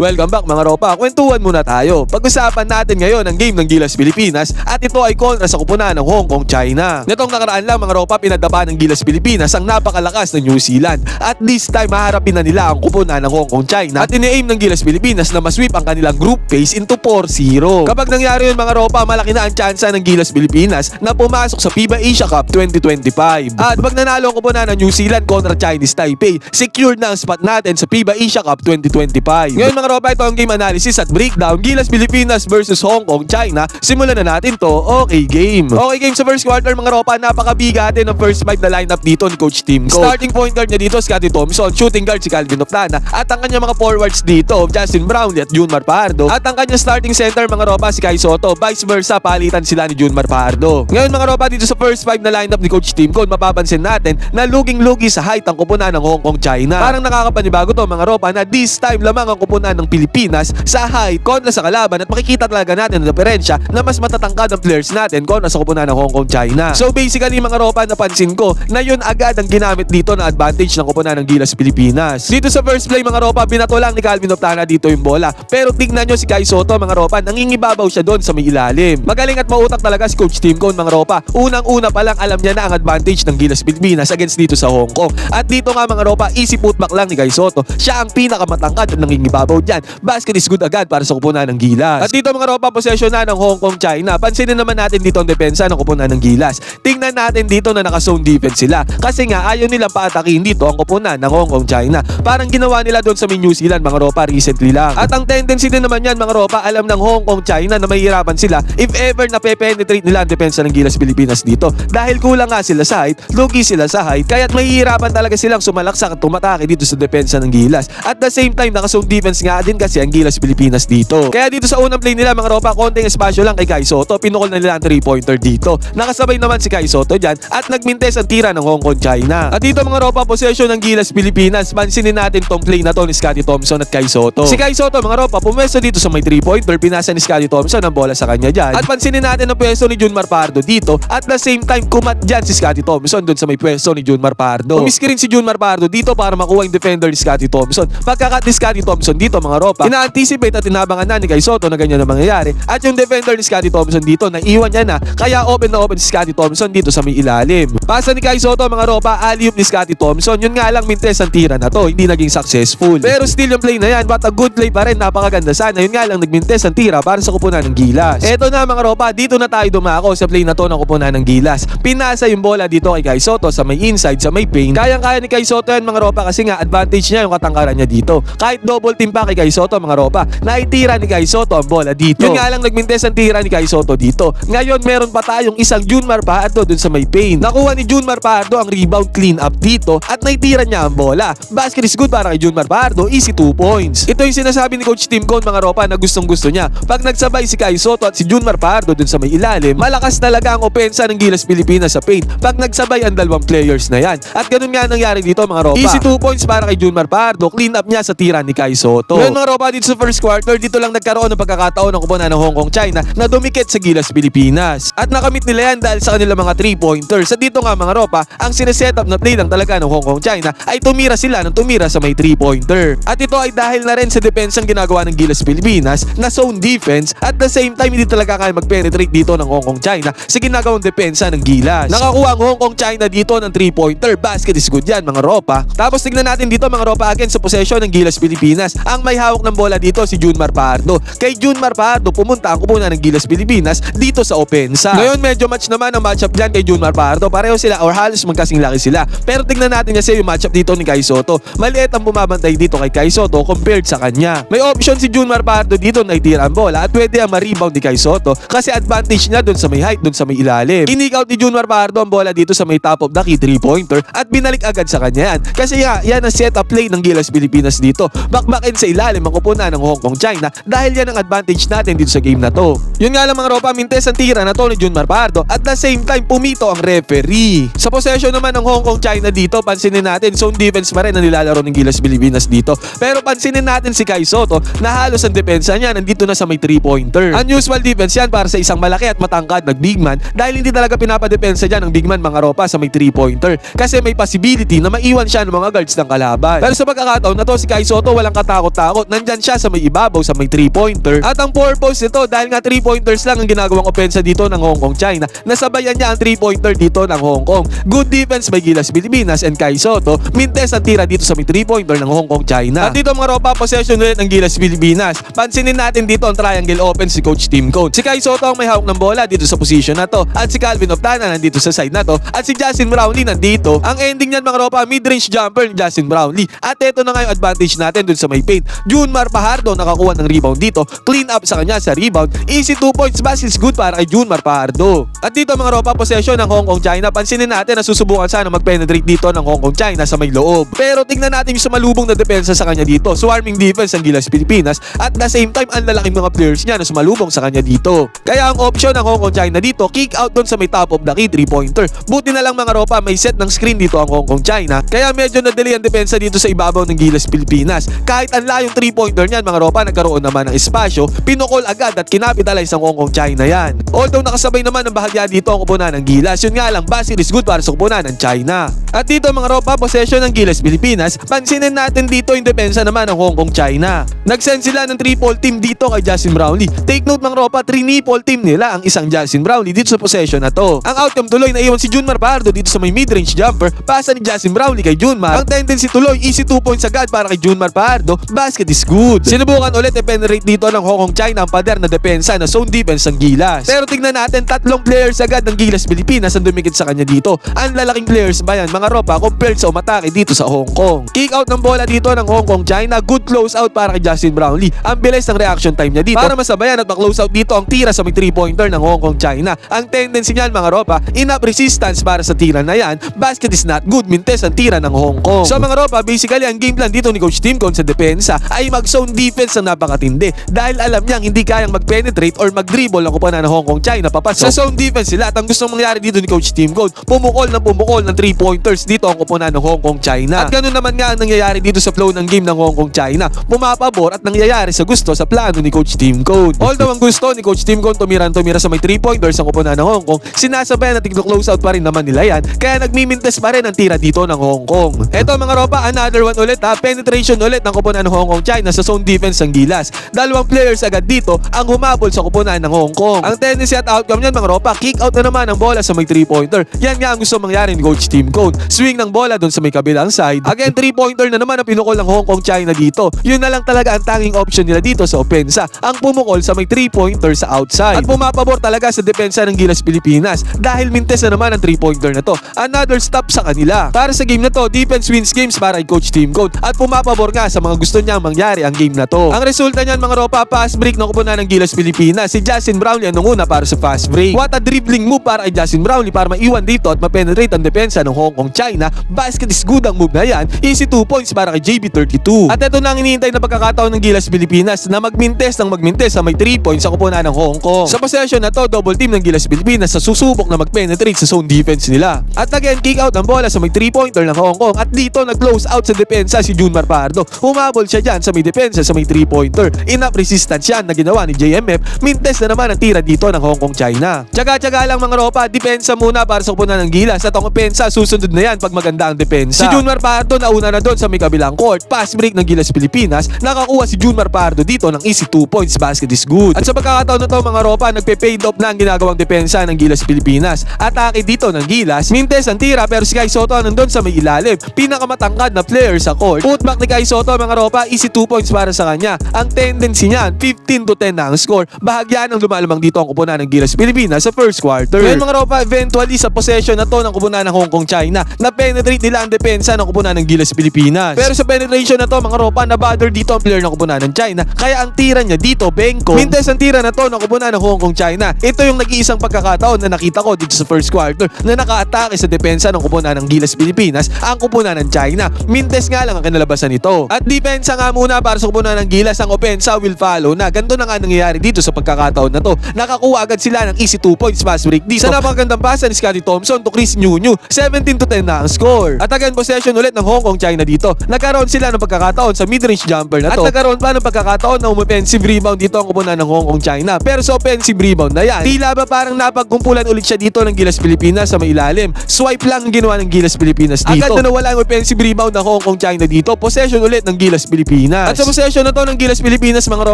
Welcome back mga ropa, kwentuhan muna tayo. Pag-usapan natin ngayon ang game ng Gilas Pilipinas at ito ay kontra sa kupunan ng Hong Kong, China. Netong nakaraan lang mga ropa, pinadapa ng Gilas Pilipinas ang napakalakas ng New Zealand. At this time, maharapin na nila ang kupunan ng Hong Kong, China at ini-aim ng Gilas Pilipinas na masweep ang kanilang group phase into 4-0. Kapag nangyari yun mga ropa, malaki na ang tsansa ng Gilas Pilipinas na pumasok sa FIBA Asia Cup 2025. At pag nanalo ang kupunan ng New Zealand kontra Chinese Taipei, secure na ang spot natin sa FIBA Asia Cup 2025. Ngayon mga ropa, ito ang game analysis at breakdown. Gilas Pilipinas versus Hong Kong, China. Simulan na natin to. Okay game. Okay game sa first quarter mga ropa. Napakabigatin ng first five na lineup dito ni Coach Tim Cole. Starting point guard niya dito, Scotty Thompson. Shooting guard si Calvin Oplana. At ang kanyang mga forwards dito, Justin Brownlee at Junmar Pardo. At ang kanyang starting center mga ropa si Kai Soto. Vice versa, palitan sila ni Junmar Pardo. Ngayon mga ropa, dito sa first five na lineup ni Coach Tim Cole, mapapansin natin na luging-lugi sa height ang kupunan ng Hong Kong, China. Parang nakakapanibago to mga ropa na this time lamang ang kupunan ng Pilipinas sa height kontra sa kalaban at makikita talaga natin ang diferensya na mas matatangkad ang players natin kontra sa kupunan ng Hong Kong, China. So basically mga ropa, napansin ko na yun agad ang ginamit dito na advantage ng kupunan ng Gilas Pilipinas. Dito sa first play mga ropa, binato lang ni Calvin Oplana dito yung bola. Pero tignan nyo si Kai Soto mga ropa, nangingibabaw siya doon sa may ilalim. Magaling at mautak talaga si Coach Tim Cone mga ropa. Unang-una pa lang alam niya na ang advantage ng Gilas Pilipinas against dito sa Hong Kong. At dito nga mga ropa, easy putback lang ni Kai Soto. Siya ang pinakamatangkad at nangingibabaw dyan. Basket is good agad para sa kupunan ng Gilas. At dito mga ropa, possession na ng Hong Kong, China. Pansinin naman natin dito ang depensa ng kupunan ng Gilas. Tingnan natin dito na naka-zone defense sila. Kasi nga ayaw nila paatakin dito ang kupunan ng Hong Kong, China. Parang ginawa nila doon sa New Zealand mga ropa recently lang. At ang tendency din naman yan mga ropa, alam ng Hong Kong, China na mahihirapan sila if ever na penetrate nila ang depensa ng Gilas Pilipinas dito. Dahil kulang nga sila sa height, lugi sila sa height, kaya't mahihirapan talaga silang sumalaksak at tumatake dito sa depensa ng Gilas. At the same time, naka-zone defense nga din kasi ang Gilas Pilipinas dito. Kaya dito sa unang play nila mga ropa, konting espasyo lang kay Kai Soto, pinukol na nila ang 3-pointer dito. Nakasabay naman si Kai Soto dyan at nagmintes ang tira ng Hong Kong, China. At dito mga ropa, possession ng Gilas Pilipinas, pansinin natin tong play na to ni Scotty Thompson at Kai Soto. Si Kai Soto mga ropa, pumwesto dito sa may 3-pointer, pinasa ni Scotty Thompson ang bola sa kanya dyan. At pansinin natin ang pwesto ni Junmar Pardo dito at the same time kumat dyan si Scotty Thompson dun sa may pwesto ni Junmar Pardo. Umiski rin si Junmar Pardo dito para makuha yung defender ni Scotty Thompson. Pagkakat ni Scotty Thompson dito mga ropa, ina-anticipate at inabangan na ni Kai Soto na ganyan ang mangyayari. At yung defender ni Scotty Thompson dito, naiwan niya na kaya open na open si Scotty Thompson dito sa may ilalim. Pasa ni Kai Soto mga ropa, alley ni Scotty Thompson. Yun nga lang mintes ang tira na to, hindi naging successful. Pero still yung play na yan, but a good play pa rin, napakaganda sana. Yun nga lang nagmintes ang tira para sa kupunan ng Gilas. Eto na mga ropa, dito na tayo dumako sa play na to ng kupunan ng Gilas. Pinasa yung bola dito kay Kai Soto sa may inside, sa may paint. Kayang-kaya ni Kai Soto yan mga ropa kasi nga advantage niya yung katangkaran niya dito. Kahit double team pa kay Kai Soto mga ropa, naitira ni Kai Soto ang bola dito. Yun nga lang nagmintes ang tira ni Kai Soto dito. Ngayon meron pa tayong isang Junmar Pardo dun sa may paint. Nakuha ni Junmar Pardo ang rebound clean up dito at naitira niya ang bola. Basket is good para kay Junmar Pardo, easy 2 points. Ito yung sinasabi ni Coach Tim Cone mga ropa na gustong gusto niya. Pag nagsabay si Kai Soto at si Junmar Pardo dun sa may ilalim, malakas talaga ang opensa ng Gilas Pilipinas sa paint pag nagsabay ang dalawang players na yan. At ganun nga nangyari dito mga ropa. Easy 2 points para kay Junmar Pardo, clean up niya sa tira ni Kai Soto. Ngayon mga ropa dito sa first quarter, dito lang nagkaroon ng pagkakataon ng kupunan ng Hong Kong China na dumikit sa Gilas Pilipinas. At nakamit nila yan dahil sa kanilang mga 3-pointers. Sa dito nga mga ropa, ang sineset up na play lang talaga ng Hong Kong China ay tumira sila ng tumira sa may 3-pointer. At ito ay dahil na rin sa depensang ginagawa ng Gilas Pilipinas na zone defense at the same time hindi talaga kaya mag-penetrate dito ng Hong Kong China sa ginagawang depensa ng Gilas. Nakakuha ang Hong Kong China dito ng 3-pointer. Basket is good yan mga ropa. Tapos tignan natin dito mga ropa again sa possession ng Gilas Pilipinas. Ang may hawak ng bola dito si Junmar Pardo. Kay Junmar Pardo pumunta ang kupunan ng Gilas Pilipinas dito sa opensa. Ngayon medyo match naman ang matchup dyan kay Junmar Pardo. Pareho sila or halos magkasing laki sila. Pero tignan natin kasi yung matchup dito ni Kai Soto. Maliit ang bumabantay dito kay Kai Soto compared sa kanya. May option si Junmar Pardo dito na itira ang bola at pwede ang ma-rebound ni Kai Soto kasi advantage niya dun sa may height, dun sa may ilalim. Kinik out ni Junmar Pardo ang bola dito sa may top of the key 3-pointer at binalik agad sa kanya yan. Kasi nga, yan ang setup play ng Gilas Pilipinas dito. Bakbakin sa ilalim ang kupunan ng Hong Kong China dahil yan ang advantage natin dito sa game na to. Yun nga lang mga ropa, mintes ang tira na to ni Junmar Pardo at the same time pumito ang referee. Sa possession naman ng Hong Kong China dito, pansinin natin zone defense pa rin ang nilalaro ng Gilas Pilipinas dito. Pero pansinin natin si Kai Soto na halos ang depensa niya nandito na sa may 3-pointer. Unusual defense yan para sa isang malaki at matangkad na big man dahil hindi talaga pinapadepensa dyan ng big man mga ropa sa may 3-pointer kasi may possibility na maiwan siya ng mga guards ng kalaban. Pero sa pagkakataon na to si Kai Soto walang katakot-takot nakakatakot. Nandyan siya sa may ibabaw, sa may 3-pointer. At ang purpose nito, dahil nga 3-pointers lang ang ginagawang opensa dito ng Hong Kong China, nasabayan niya ang 3-pointer dito ng Hong Kong. Good defense by Gilas Pilipinas and Kai Soto. Mintes ang tira dito sa may 3-pointer ng Hong Kong China. At dito mga ropa, possession ulit ng Gilas Pilipinas. Pansinin natin dito ang triangle offense si Coach Tim Cone. Si Kai Soto ang may hawak ng bola dito sa position na to. At si Calvin Oftana nandito sa side na to. At si Justin Brownlee nandito. Ang ending niyan mga ropa, mid-range jumper ni Justin Brownlee. At ito na nga yung advantage natin dun sa may paint. Junmar Pajardo nakakuha ng rebound dito. Clean up sa kanya sa rebound. Easy 2 points baskets good para kay Junmar Pajardo. At dito mga ropa, possession ng Hong Kong China. Pansinin natin na susubukan sana mag-penetrate dito ng Hong Kong China sa may loob. Pero tingnan natin yung sumalubong na depensa sa kanya dito. Swarming defense ng Gilas Pilipinas. At the same time, ang lalaking mga players niya na sumalubong sa kanya dito. Kaya ang option ng Hong Kong China dito, kick out doon sa may top of the key, 3-pointer. Buti na lang mga ropa, may set ng screen dito ang Hong Kong China. Kaya medyo na-delay ang depensa dito sa ibabaw ng Gilas Pilipinas. Kahit ang layong 3-pointer niyan mga ropa, nagkaroon naman ng espasyo, pinukol agad at kinapitalize ang Hong Kong China yan. Although nakasabay naman ng bahagya dito ang kupunan ng Gilas, yun nga lang, basket is good para sa kupunan ng China. At dito mga ropa, possession ng Gilas Pilipinas, pansinin natin dito yung depensa naman ng Hong Kong China. Nag-send sila ng triple team dito kay Justin Brownlee. Take note mga ropa, triple team nila ang isang Justin Brownlee dito sa possession na to. Ang outcome tuloy na iwan si Junmar Pardo dito sa may mid-range jumper, pasa ni Justin Brownlee kay Junmar. Ang tendency tuloy, easy 2 points agad para kay Junmar Pardo, basket is good. Sinubukan ulit i-penetrate dito ng Hong Kong China ang pader na depensa na zone defense ng Gilas. Pero tignan natin, tatlong players agad ng Gilas Pilipinas ang dumikit sa kanya dito. Ang lalaking players ba yan, mga ropa, compared sa umatake dito sa Hong Kong. Kick out ng bola dito ng Hong Kong China, good close out para kay Justin Brownlee. Ang bilis ng reaction time niya dito para masabayan at ma-close out dito ang tira sa may 3-pointer ng Hong Kong China. Ang tendency niyan mga ropa, enough resistance para sa tira na yan, basket is not good, mintes ang tira ng Hong Kong. So mga ropa, basically ang game plan dito ni Coach Tim Cone sa depensa ay mag-zone defense na napakatindi dahil alam niyang hindi kayang mag-penetrate or mag-dribble ang kupunan ng Hong Kong China papasok. Sa zone defense sila at ang gustong mangyari dito ni Coach Tim Cone, pumukol ng pumukol ng 3-pointers dito ang kupunan ng Hong Kong China. At ganun naman nga ang nangyayari dito sa flow ng game ng Hong Kong China. Pumapabor at nangyayari sa gusto sa plano ni Coach Tim Cone. Although ang gusto ni Coach Tim Cone tumiran tumira sa may 3-pointers ang kupunan ng Hong Kong, sinasabayan at tigno-close out pa rin naman nila yan kaya nagmimintes pa rin ang tira dito ng Hong Kong. Eto mga ropa, another one ulit ha, penetration ulit ng kupunan ng Hong Kong China sa zone defense ng Gilas. Dalawang players agad dito ang humabol sa kupunan ng Hong Kong. Ang tendency at outcome niyan mga ropa, kick out na naman ang bola sa may 3-pointer. Yan nga ang gusto mangyari ni Coach Tim Cone. Swing ng bola doon sa may kabilang side. Again, 3-pointer na naman ang pinukol ng Hong Kong China dito. Yun na lang talaga ang tanging option nila dito sa opensa. Ang pumukol sa may 3-pointer sa outside. At pumapabor talaga sa depensa ng Gilas Pilipinas dahil mintes na naman ang 3-pointer na to. Another stop sa kanila. Para sa game na to, defense wins games para kay Coach Tim Cone at pumapabor nga sa mga gusto niyang mangyari ang game na to. Ang resulta niyan mga ropa, fast break ng kupunan ng Gilas Pilipinas. Si Justin Brownlee ang nanguna para sa fast break. What a dribbling move para kay Justin Brownlee para maiwan dito at ma-penetrate ang depensa ng Hong Kong China. Basket is good ang move na yan. Easy 2 points para kay JB32. At ito na ang hinihintay na pagkakataon ng Gilas Pilipinas na magmintes ng magmintes sa may 3 points sa kupunan ng Hong Kong. Sa possession na to, double team ng Gilas Pilipinas sa susubok na mag-penetrate sa zone defense nila. At again, kick out ang bola sa may 3-pointer ng Hong Kong at dito nag-close out sa depensa si Junmar Pardo. Humabol siya dyan sa may depensa sa may 3-pointer. Enough resistance yan na ginawa ni JMF. Mintes na naman ang tira dito ng Hong Kong China. Tsaga-tsaga lang mga ropa, depensa muna para sa kupunan ng Gilas at ang opensa susunod na yan pag maganda ang depensa. Si Junmar Pardo nauna na doon sa may kabilang court. Pass break ng Gilas Pilipinas. Nakakuha si Junmar Pardo dito ng easy 2 points. Basket is good. At sa pagkakataon na to mga ropa, nagpe-fade off na ang ginagawang depensa ng Gilas Pilipinas. Atake dito ng Gilas. Mintes ang tira pero si Kai Soto nandun sa may ilalim. Pinakamatangkad na player sa court. Putback ni Kai Soto mga ropa, easy 2 points para sa kanya. Ang tendency niyan, 15 to 10 na ang score. Bahagyan ang lumalamang dito ang kupunan ng Gilas Pilipinas sa first quarter. Ngayon mga ropa, eventually sa possession na to ng kupunan ng Hong Kong China, na-penetrate nila ang depensa ng kupunan ng Gilas Pilipinas. Pero sa penetration na to mga ropa, na-bother dito ang player ng kupunan ng China. Kaya ang tira niya dito, Bengko. Mintes ang tira na to ng kupunan ng Hong Kong China. Ito yung nag-iisang pagkakataon na nakita ko dito sa first quarter na naka-atake sa depensa ng kupunan ng Gilas Pilipinas ang kupunan ng China. Mintes nga lang ang kinalabasan nito. At depensa nga muna para sa kupunan ng Gilas, ang opensa will follow na. Ganito na nga nangyayari dito sa pagkakataon na to. Nakakuha agad sila ng easy 2 points fast break dito. Sa napakagandang pasa ni Scotty Thompson to Chris Newnew. 17 to 10 na ang score. At again, possession ulit ng Hong Kong China dito. Nagkaroon sila ng pagkakataon sa mid-range jumper na to. At nagkaroon pa ng pagkakataon na offensive rebound dito ang kupunan ng Hong Kong China. Pero sa offensive rebound na yan, tila ba parang napagkumpulan ulit siya dito ng Gilas Pilipinas sa may ilalim. Swipe lang ang ginawa ng Gilas Pilipinas dito. Agad na nawala ang offensive rebound ng Hong Kong China dito. Possession ulit ng Gilas Pilipinas. Pilipinas. At sa possession na to ng Gilas Pilipinas mga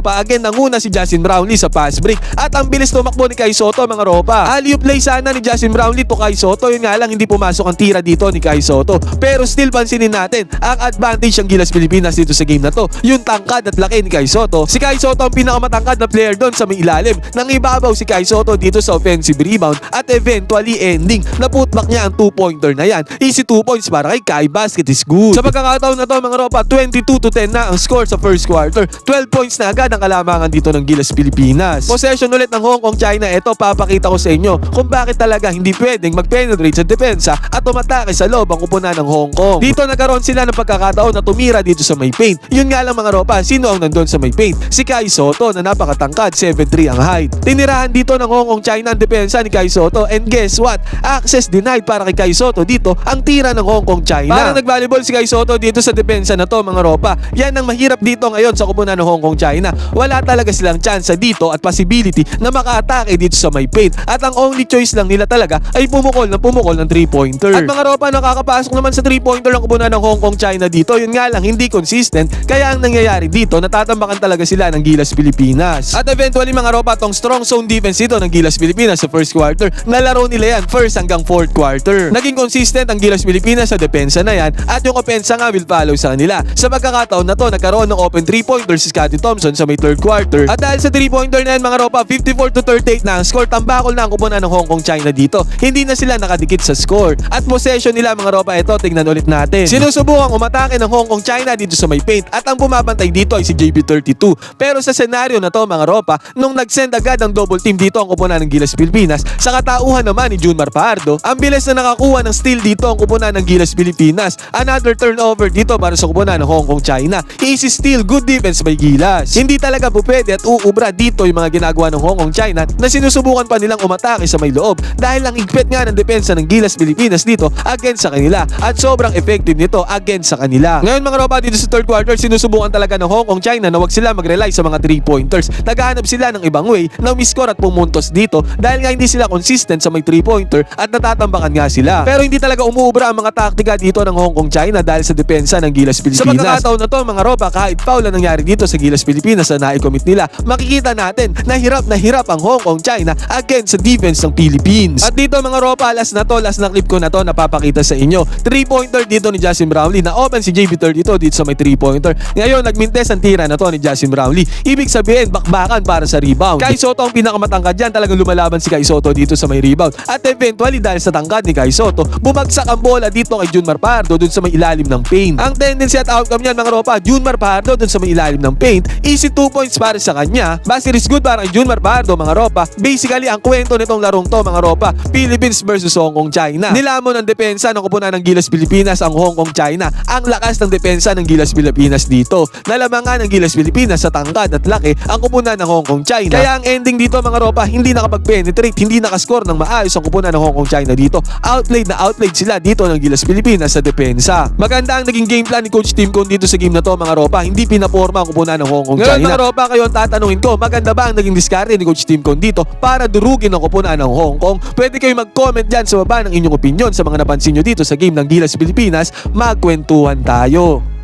ropa, again nanguna si Justin Brownlee sa pass break. At ang bilis tumakbo ni Kai Soto mga ropa. Alley play sana ni Justin Brownlee to Kai Soto. Yun nga lang hindi pumasok ang tira dito ni Kai Soto. Pero still pansinin natin ang advantage ng Gilas Pilipinas dito sa game na to. Yung tangkad at laki ni Kai Soto. Si Kai Soto ang pinakamatangkad na player doon sa may ilalim. Nang ibabaw si Kai Soto dito sa offensive rebound at eventually ending na putback niya ang 2-pointer na yan. Easy 2 points para kay Kai Basket is good. Sa pagkakataon na to mga ropa, 22 to 10 na ang score sa first quarter. 12 points na agad ang kalamangan dito ng Gilas Pilipinas. Possession ulit ng Hong Kong China. Ito papakita ko sa inyo kung bakit talaga hindi pwedeng mag-penetrate sa depensa at umatake sa loob ang kupunan ng Hong Kong. Dito nagkaroon sila ng pagkakataon na tumira dito sa may paint. Yun nga lang mga ropa, sino ang nandun sa may paint? Si Kai Soto na napakatangkad, 7'3 ang height. Tinirahan dito ng Hong Kong China ang depensa ni Kai Soto and guess what? Access denied para kay Kai Soto dito ang tira ng Hong Kong China. Parang nag-volleyball si Kai Soto dito sa depensa na to mga ropa. Yan ang mahirap dito ngayon sa kupunan ng Hong Kong China. Wala talaga silang chance dito at possibility na maka-atake dito sa may paint. At ang only choice lang nila talaga ay pumukol ng pumukol ng 3-pointer. At mga ropa nakakapasok naman sa 3-pointer ng kupunan ng Hong Kong China dito. Yun nga lang hindi consistent. Kaya ang nangyayari dito natatambakan talaga sila ng Gilas Pilipinas. At eventually mga ropa tong strong zone defense dito ng Gilas Pilipinas sa first quarter. Nalaro nila yan first hanggang fourth quarter. Naging consistent ang Gilas Pilipinas sa depensa na yan at yung opensa nga will follow sa kanila. Sa pagkakataon na to nagkaroon ng open 3-pointer si Scottie Thompson sa may third quarter. At dahil sa 3-pointer na yan mga ropa 54 to 38 na ang score tambakol na ang kupunan ng Hong Kong China dito. Hindi na sila nakadikit sa score. At possession nila mga ropa ito tingnan ulit natin. Sinusubukang umatake ng Hong Kong China dito sa may paint at ang bumabantay dito ay si JB32. Pero sa senaryo na to mga ropa, nung nag-send agad ang double team dito ang kupunan ng Gilas Pilipinas, sa katauhan naman ni Junmar Pardo, ang bilis na nakakuha ng steal dito ang kupunan ng Gilas Pilipinas. Another turnover dito para sa kupunan ng Hong Kong China. Easy steal, good defense by Gilas. Hindi talaga po pwede at uubra dito yung mga ginagawa ng Hong Kong China na sinusubukan pa nilang umatake sa may loob dahil ang igpit nga ng depensa ng Gilas Pilipinas dito against sa kanila at sobrang effective nito against sa kanila. Ngayon mga ropa dito sa third quarter sinusubukan talaga ng Hong Kong China na wag sila mag-rely sa mga 3 pointers. Naghahanap sila ng ibang way na umiscore at pumuntos dito dahil nga hindi sila consistent sa may 3 pointer at natatambakan nga sila. Pero hindi talaga umuubra ang mga taktika dito ng Hong Kong China dahil sa depensa ng Gilas Pilipinas. Sa pagkakataon na to mga ropa kahit foul ang nangyari dito sa Gilas Pilipinas na nai-commit nila, makikita natin na hirap na hirap ang Hong Kong China against sa defense ng Philippines. At dito mga ropa, last na to, last na clip ko na to napapakita sa inyo. 3-pointer dito ni Justin Brownlee na open si JB32 dito sa may 3-pointer. Ngayon, nagmintes ang tira na to ni Justin Brownlee. Ibig sabihin, bakbakan para sa rebound. Kai Soto ang pinakamatangkad dyan. Talagang lumalaban si Kai Soto dito sa may rebound. At eventually, dahil sa tangkad ni Kai Soto, bumagsak ang bola dito kay Junmar Pardo dun sa may ilalim ng paint. Ang tendency at outcome niyan mga ropa, Junmar Pardo dun sa may ilalim ng paint. Easy 2 points para sa kanya. Basket is good para kay Junmar Pardo mga ropa. Basically, ang kwento nitong larong to mga ropa, Philippines versus Hong Kong China. Nilamon ang depensa ng kupunan ng Gilas Pilipinas ang Hong Kong China. Ang lakas ng depensa ng Gilas Pilipinas dito. Nalamangan ng Gilas Pilipinas sa tangkad at laki ang kupunan ng Hong Kong China. Kaya ang ending dito mga ropa, hindi nakapag-penetrate, hindi nakascore ng maayos ang kupunan ng Hong Kong China dito. Outplayed na outplayed sila dito ng Gilas Pilipinas sa depensa. Maganda ang naging game plan ni Coach Tim Con dito sa game na to mga ropa. Hindi pinaporma ang kupunan ng Hong Kong China. Ngayon mga ropa, kayo ang tatanungin ko, maganda ba ang naging diskarte ni Coach Tim Con dito para durugin ang kupunan ng Hong Kong? Pwede kayo mag-comment dyan sa baba ng inyong opinion sa mga napansin nyo dito sa game ng Gilas Pilipinas. Magkwentuhan tayo.